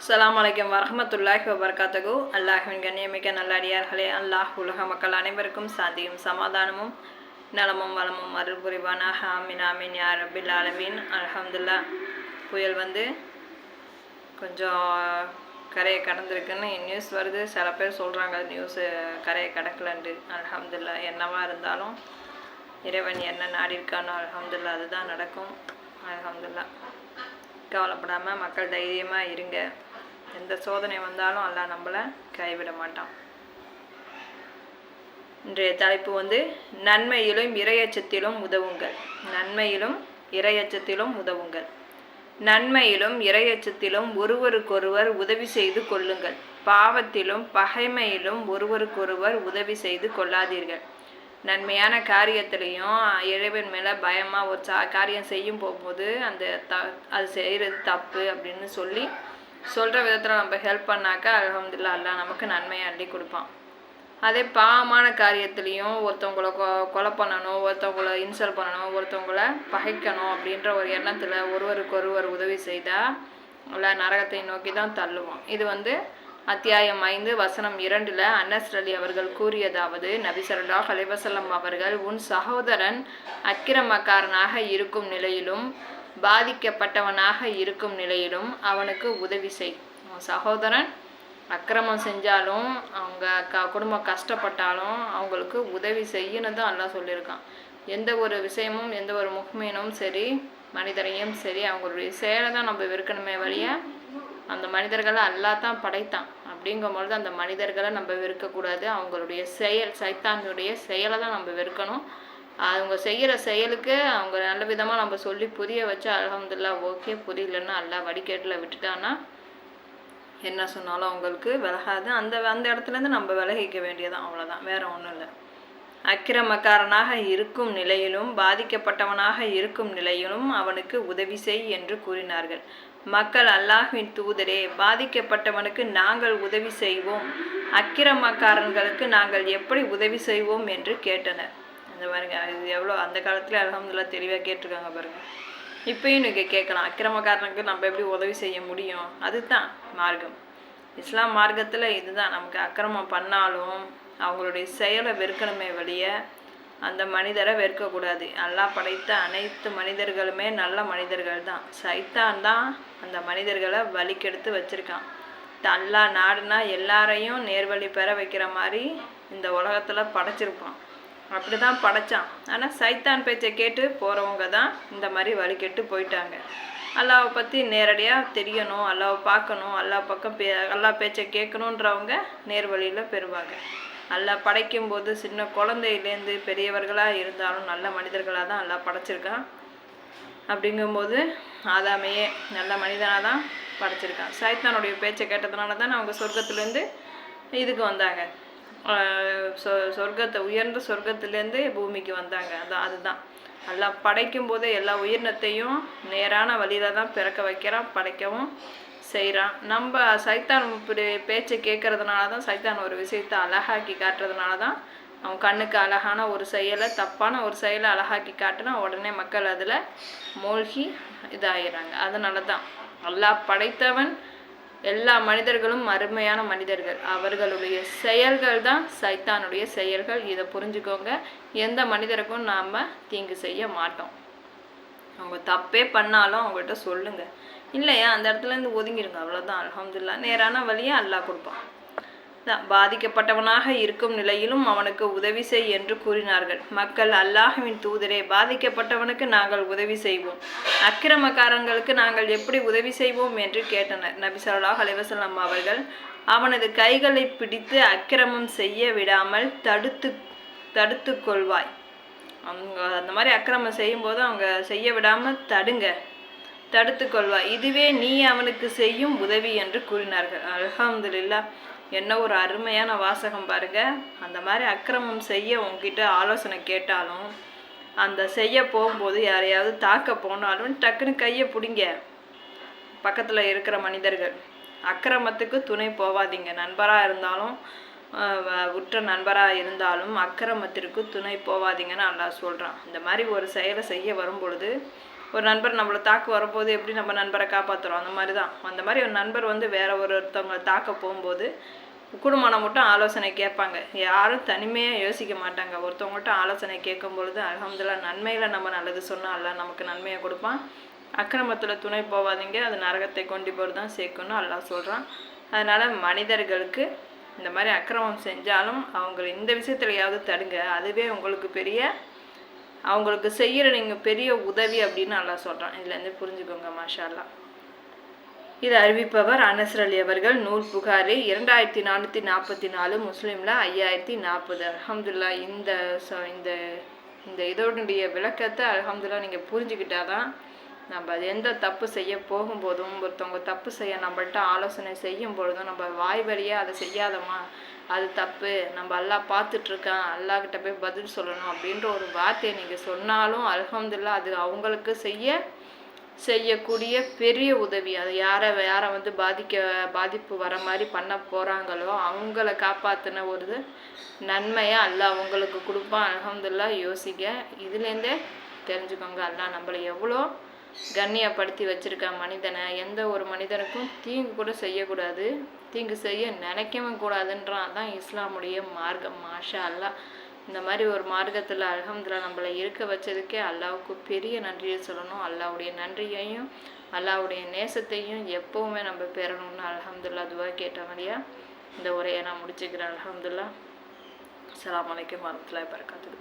அஸ்லாம் வலைக்கம் வரஹமத்துல்லாஹி வபர்காத்தகு அல்லாஹ்வின் கண்ணியமிக்க நல்லடியார்களே அல்லாஹ் உலக மக்கள் அனைவருக்கும் சாந்தியும் சமாதானமும் நலமும் வளமும் அருள் புரிவானாக ஆமின் ஆமீன் யா ஆலமீன் அல்ஹம்துல்லா புயல் வந்து கொஞ்சம் கரையை கடந்திருக்குன்னு நியூஸ் வருது சில பேர் சொல்கிறாங்க நியூஸு கரையை கடக்கலன்ட்டு அல்ஹம்துல்லா என்னவா இருந்தாலும் இறைவன் என்ன நாடி இருக்கானோ அல்ஹம்துல்லா அதுதான் நடக்கும் அல்ஹம்துல்லா கவலைப்படாமல் மக்கள் தைரியமாக இருங்க. எந்த சோதனை வந்தாலும் அல்லாஹ் நம்மளை கைவிட மாட்டான். இன்றைய தலைப்பு வந்து நன்மையிலும் இரையச்சத்திலும் உதவுங்கள். நன்மையிலும் இரையச்சத்திலும் உதவுங்கள். நன்மையிலும் இரையச்சத்திலும் ஒருவருக்கொருவர் உதவி செய்து கொள்ளுங்கள். பாவத்திலும் பகைமையிலும் ஒருவருக்கொருவர் உதவி செய்து கொள்ளாதீர்கள். நன்மையான காரியத்திலையும் இறைவன் மேலே பயமாக ஒரு சா காரியம் செய்யும் போகும்போது அந்த த அது செய்கிறது தப்பு அப்படின்னு சொல்லி சொல்கிற விதத்தில் நம்ம ஹெல்ப் பண்ணாக்கா அலமதுல்லா அல்லா நமக்கு நன்மையை அள்ளி கொடுப்பான். அதே பாவமான காரியத்துலேயும் ஒருத்தவங்கள கொ கொலை பண்ணணும் ஒருத்தவங்கள இன்சல்ட் பண்ணணும் ஒருத்தவங்கள பகைக்கணும் அப்படின்ற ஒரு எண்ணத்தில் ஒருவருக்கு ஒருவர் உதவி செய்தால் உள்ள நரகத்தை நோக்கி தான் தள்ளுவோம் இது வந்து அத்தியாயம் ஐந்து வசனம் இரண்டில் அன்னஸ் அலி அவர்கள் கூறியதாவது நபிசரல்லா ஹலிவசல்லம் அவர்கள் உன் சகோதரன் அக்கிரமக்காரனாக இருக்கும் நிலையிலும் பாதிக்கப்பட்டவனாக இருக்கும் நிலையிலும் அவனுக்கு உதவி செய். சகோதரன் அக்கிரமம் செஞ்சாலும் அவங்க க குடும்பம் கஷ்டப்பட்டாலும் அவங்களுக்கு உதவி செய்யணும் தான் எல்லாம் சொல்லியிருக்கான். எந்த ஒரு விஷயமும் எந்த ஒரு முக்மீனும் சரி மனிதரையும் சரி அவங்களுடைய செயலை தான் நம்ம வெறுக்கணுமே வழிய அந்த மனிதர்களை அல்லா தான் படைத்தான். அப்படிங்கும்பொழுது அந்த மனிதர்களை நம்ம வெறுக்கக்கூடாது. அவங்களுடைய செயல் சைத்தானுடைய செயலை தான் நம்ம வெறுக்கணும். அவங்க செய்கிற செயலுக்கு அவங்க நல்ல விதமாக நம்ம சொல்லி புரிய வச்சு அலமதுல்லா ஓகே புரியலன்னா அல்லா வடிகேட்டில் விட்டுட்டான்னா என்ன சொன்னாலும் அவங்களுக்கு விலகாது. அந்த அந்த இடத்துலேருந்து நம்ம விலகிக்க வேண்டியதான் அவ்வளோதான் வேற ஒன்றும் இல்லை. அக்கிரமக்காரனாக இருக்கும் நிலையிலும் பாதிக்கப்பட்டவனாக இருக்கும் நிலையிலும் அவனுக்கு உதவி செய் என்று கூறினார்கள். மக்கள் அல்லாஹ்வின் தூதரே பாதிக்கப்பட்டவனுக்கு நாங்கள் உதவி செய்வோம். அக்கிரமக்காரன்களுக்கு நாங்கள் எப்படி உதவி செய்வோம் என்று கேட்டனர். அந்த பாருங்க இது எவ்வளோ அந்த காலத்தில் அலமதுல்லா தெளிவாக கேட்டிருக்காங்க பாருங்கள் இப்பயும் நீங்கள் கேட்கலாம். அக்கிரமக்காரனுக்கு நம்ம எப்படி உதவி செய்ய முடியும்? அதுதான் மார்க்கம். இஸ்லாம் மார்க்கத்தில் இதுதான். நமக்கு அக்கிரமம் பண்ணாலும் அவங்களுடைய செயலை வெறுக்கணுமே வழிய அந்த மனிதரை வெறுக்கக்கூடாது. நல்லா படைத்த அனைத்து மனிதர்களுமே நல்ல மனிதர்கள் தான். சைத்தான் தான் அந்த மனிதர்களை வலிக்கெடுத்து வச்சுருக்கான். தல்லா நாடுனா எல்லாரையும் நேர்வழி பெற வைக்கிற மாதிரி இந்த உலகத்தில் படைச்சிருப்பான். அப்படி தான் படைச்சான். ஆனால் சைத்தான் பேச்சை கேட்டு போகிறவங்க தான் இந்த மாதிரி வழிகெட்டு போயிட்டாங்க. அல்லாவை பற்றி நேரடியாக தெரியணும் அல்லாவை பார்க்கணும் அல்லா பக்கம் பே அல்லா பேச்சை கேட்கணுன்றவங்க நேர் வழியில் பெறுவாங்க. அல்லா படைக்கும்போது சின்ன குழந்தையிலேருந்து பெரியவர்களாக இருந்தாலும் நல்ல மனிதர்களாக தான் அல்லா படைச்சிருக்கான். அப்படிங்கும்போது ஆதாமையே நல்ல மனிதனாக தான் படைச்சிருக்கான். சைத்தானுடைய பேச்சை கேட்டதுனால தான் அவங்க சொர்க்கத்துலேருந்து இதுக்கு வந்தாங்க. சொ சொர்க்கத்தை உயர்ந்த சொர்க்கத்துலேருந்து பூமிக்கு வந்தாங்க. அதான் அதுதான். எல்லாம் படைக்கும் போதே எல்லா உயிரினத்தையும் நேரான வழியில தான் பிறக்க வைக்கிறான் படைக்கவும் செய்கிறான் நம்ம சைத்தான் இப்படி பேச்சை கேட்கறதுனால தான் சைத்தான் ஒரு விஷயத்தை அழகாக்கி காட்டுறதுனால தான் அவன் கண்ணுக்கு அழகான ஒரு செயலை தப்பான ஒரு செயலை அழகாக்கி காட்டினா உடனே மக்கள் அதில் மூழ்கி இதாகிறாங்க அதனால தான். எல்லா படைத்தவன் எல்லா மனிதர்களும் அருமையான மனிதர்கள். அவர்களுடைய செயல்கள் தான் சைத்தானுடைய செயல்கள். இதை புரிஞ்சுக்கோங்க. எந்த மனிதருக்கும் நாம் தீங்கு செய்ய மாட்டோம். அவங்க தப்பே பண்ணாலும் அவங்கள்ட்ட சொல்லுங்கள் இல்லையா? அந்த இடத்துலேருந்து ஒதுங்கிடுங்க அவ்வளோதான் அலமதுல்லா நேரான வழியை அல்லாஹ் கொடுப்பான். பாதிக்கப்பட்டவனாக இருக்கும் நிலையிலும் அவனுக்கு உதவி செய் என்று கூறினார்கள். மக்கள் அல்லாஹுவின் தூதரே பாதிக்கப்பட்டவனுக்கு நாங்கள் உதவி செய்வோம். அக்கிரமக்காரங்களுக்கு நாங்கள் எப்படி உதவி செய்வோம் என்று கேட்டனர். நபி சொல்லாஹ் அலைவசல்லாம் அவர்கள் அவனது கைகளை பிடித்து அக்கிரமம் செய்ய விடாமல் தடுத்து தடுத்து கொள்வாய். அவங்க அந்த மாதிரி அக்கிரமம் செய்யும்போது அவங்க செய்ய விடாமல் தடுங்க தடுத்து கொள்வாய். இதுவே நீ அவனுக்கு செய்யும் உதவி என்று கூறினார்கள். அலமதுல்லா என்ன ஒரு அருமையான வாசகம் பாருங்க. அந்த மாதிரி அக்கிரமம் செய்ய உங்ககிட்ட ஆலோசனை கேட்டாலும் அந்த செய்ய போகும்போது யாரையாவது தாக்க போனாலும் டக்குன்னு கையை பிடிங்க. பக்கத்தில் இருக்கிற மனிதர்கள். அக்கிரமத்துக்கு துணை போவாதீங்க. நண்பராக இருந்தாலும் உற்ற நண்பராக இருந்தாலும் அக்கிரமத்திற்கு துணை போவாதீங்கன்னு நல்லா சொல்கிறான் இந்த மாதிரி ஒரு செயலை செய்ய வரும் பொழுது ஒரு நண்பர் நம்மளை தாக்க வரும்போது எப்படி நம்ம நண்பரை காப்பாற்றுறோம் அந்த மாதிரி தான் அந்த மாதிரி ஒரு நண்பர் வந்து வேற ஒருத்தவங்க தாக்க போகும்போது குடும்பம் மட்டும் ஆலோசனை கேட்பாங்க. யாரும் தனிமையாக யோசிக்க மாட்டாங்க. ஒருத்தவங்கள்ட்ட ஆலோசனை கேட்கும் பொழுது அலமதுல்லா நன்மையில் நம்ம நல்லது சொன்னால் அல்ல நமக்கு நன்மையை கொடுப்பான். அக்கிரமத்தில் துணை போவாதீங்க. அது நரகத்தை கொண்டு போய் தான் சேர்க்கணும் எல்லாம் சொல்கிறான் அதனால் மனிதர்களுக்கு இந்த மாதிரி அக்கிரமம் செஞ்சாலும் அவங்களை இந்த விஷயத்துலையாவது தடுங்க. அதுவே உங்களுக்கு பெரிய அவங்களுக்கு செய்கிற நீங்கள் பெரிய உதவி அப்படின்னு நல்லா சொல்கிறான் இதுலேருந்து புரிஞ்சுக்கோங்க மாஷால்லா இது அறிவிப்பவர் அனசர் அலி அவர்கள். நூல் புகாரி இரண்டாயிரத்தி நானூற்றி நாற்பத்தி நாலு முஸ்லீமில் ஐயாயிரத்தி நாற்பது. அலமதுல்லா இந்த இந்த இந்த இதோடைய விளக்கத்தை அலமதுல்லா நீங்கள் புரிஞ்சுக்கிட்டாதான் நம்ம அது எந்த தப்பு செய்ய போகும்போதும் ஒருத்தவங்க தப்பு செய்ய நம்மள்ட்ட ஆலோசனை செய்யும் பொழுதும் நம்ம வாய் வழியே அதை செய்யாதம்மா. அது தப்பு. நம்ம அல்லாஹ் பார்த்துட்டு அல்லாக்கிட்ட அல்லாஹ் போய் பதில் சொல்லணும் அப்படின்ற ஒரு வார்த்தையை நீங்கள் சொன்னாலும் அலகம்துல்லா அது அவங்களுக்கு செய்ய செய்யக்கூடிய பெரிய உதவி. அது யாரை யாரை வந்து பாதிக்க பாதிப்பு வர மாதிரி பண்ண போகிறாங்களோ அவங்கள காப்பாற்றின ஒரு இது நன்மையை அவங்களுக்கு கொடுப்பான். அலகம்துல்லா யோசிக்க இதுலேருந்தே தெரிஞ்சுக்கோங்க. அல்லாஹ் நம்மளை எவ்வளோ கண்ணியப்படுத்தி வச்சிருக்கான் மனிதனை. எந்த ஒரு மனிதனுக்கும் தீங்கு கூட செய்யக்கூடாது. தீங்கு செய்ய நினைக்கவும் கூடாதுன்றான். தான் இஸ்லாமுடைய மார்க்கம். மாஷா அல்லாஹ் இந்த மாதிரி ஒரு மார்க்கத்தில் அலகம்துல்லா நம்மளை இருக்க வச்சதுக்கே அல்லாவுக்கு பெரிய நன்றியை சொல்லணும். அல்லாவுடைய நன்றியையும் அல்லாவுடைய நேசத்தையும் எப்போவுமே நம்ம பெறணும்னு அலகம்துல்லா துவா கேட்ட மாதிரியா இந்த உரையை நான் முடிச்சுக்கிறேன். அலகம்துல்லா அஸ்ஸலாமு அலைக்கும் வரமத்துல்லாஹி வரகாத்துஹு